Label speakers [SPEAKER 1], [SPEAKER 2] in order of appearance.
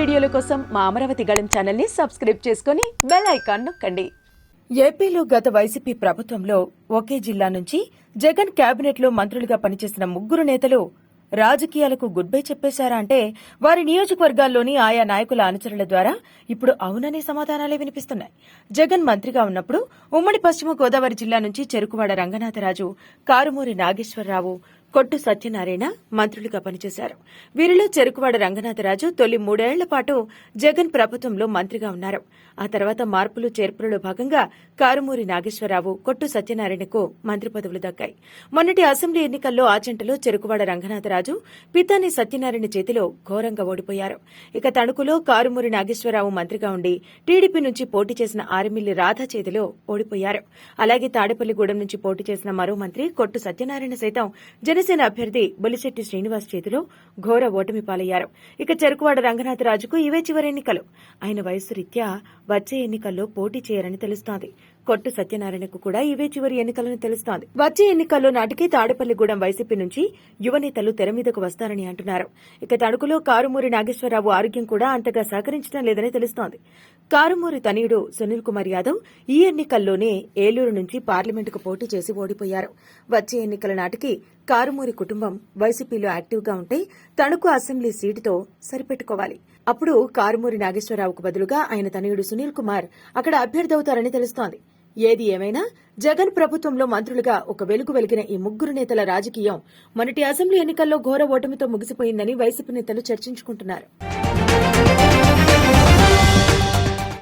[SPEAKER 1] కోసం మా అమరావతి గళం ఛానల్ని సబ్స్క్రైబ్ చేసుకుని బెల్ ఐకాన్ నొక్కండి.
[SPEAKER 2] ఏపీలో గత వైసీపీ ప్రభుత్వంలో ఒకే జిల్లా నుంచి జగన్ కేబినెట్లో మంత్రులుగా పనిచేసిన ముగ్గురు నేతలు రాజకీయాలకు గుడ్ బై చెప్పేశారా అంటే వారి నియోజకవర్గాల్లోని ఆయా నాయకుల అనుచరుల ద్వారా ఇప్పుడు అవుననే సమాధానాలే వినిపిస్తున్నాయి. జగన్ మంత్రిగా ఉన్నప్పుడు ఉమ్మడి పశ్చిమ గోదావరి జిల్లా నుంచి చెరుకువాడ రంగనాథరాజు కారుమూరి నాగేశ్వరరావు కొట్టు సత్యనారాయణ మంత్రులుగా పనిచేశారు. వీరిలో చెరుకువాడ రంగనాథరాజు తొలి మూడేళ్ళ పాటు జగన్ ప్రభుత్వంలో మంత్రిగా ఉన్నారు. ఆ తర్వాత మార్పులు చేర్పులలో భాగంగా కారుమూరి నాగేశ్వరరావు కొట్టు సత్యనారాయణకు మంత్రి పదవులు దక్కాయి. మొన్నటి అసెంబ్లీ ఎన్నికల్లో ఆచంటలో చెరుకువాడ రంగనాథరాజు పితాని సత్యనారాయణ చేతిలో ఘోరంగా ఓడిపోయారు. ఇక తణుకులో కారుమూరి నాగేశ్వరరావు మంత్రిగా ఉండి టీడీపీ నుంచి పోటీ చేసిన ఆరిమిల్లి రాధా చేతిలో ఓడిపోయారు. అలాగే తాడేపల్లిగూడెం నుంచి పోటీ చేసిన మరో మంత్రి కొట్టు సత్యనారాయణ సైతం జనసేన అభ్యర్థి బొలిశెట్టి శ్రీనివాస్ చేతిలో ఘోర ఓటమి పాలయ్యారు. ఇక చెరుకువాడ రంగనాథరాజుకు ఇవే చివరి ఎన్నికలు. ఆయన వయసు రీత్యా వచ్చే ఎన్నికల్లో పోటీ చేయరని తెలుస్తోంది. కొట్టు సత్యనారాయణకు కూడా ఇవే చివరి ఎన్నికలను తెలుస్తోంది. వచ్చే ఎన్నికల్లో నాటికి తాడేపల్లిగూడెం వైసీపీ నుంచి యువనేతలు తెర మీదకు వస్తారని అంటున్నారు. ఇక తణుకులో కారుమూరి నాగేశ్వరరావు ఆరోగ్యం కూడా అంతగా సహకరించడం లేదని తెలుస్తోంది. కారుమూరి తనయుడు సునీల్ కుమార్ యాదవ్ ఈ ఎన్నికల్లోనే ఏలూరు నుంచి పార్లమెంటుకు పోటీ చేసి ఓడిపోయారు. వచ్చే ఎన్నికల నాటికి కారుమూరి కుటుంబం వైసీపీలో యాక్టివ్గా ఉంటే తణుకు అసెంబ్లీ సీటుతో సరిపెట్టుకోవాలి. అప్పుడు కారుమూరి నాగేశ్వరరావుకు బదులుగా ఆయన తనయుడు సునీల్ కుమార్ అక్కడ అభ్యర్థి అవుతారని తెలుస్తోంది. ఏది ఏమైనా జగన్ ప్రభుత్వంలో మంత్రులుగా ఒక వెలుగు వెలిగిన ఈ ముగ్గురు నేతల రాజకీయం మొన్నటి అసెంబ్లీ ఎన్నికల్లో ఘోర ఓటమితో ముగిసిపోయిందని వైసీపీ నేతలు చర్చించుకుంటున్నారు.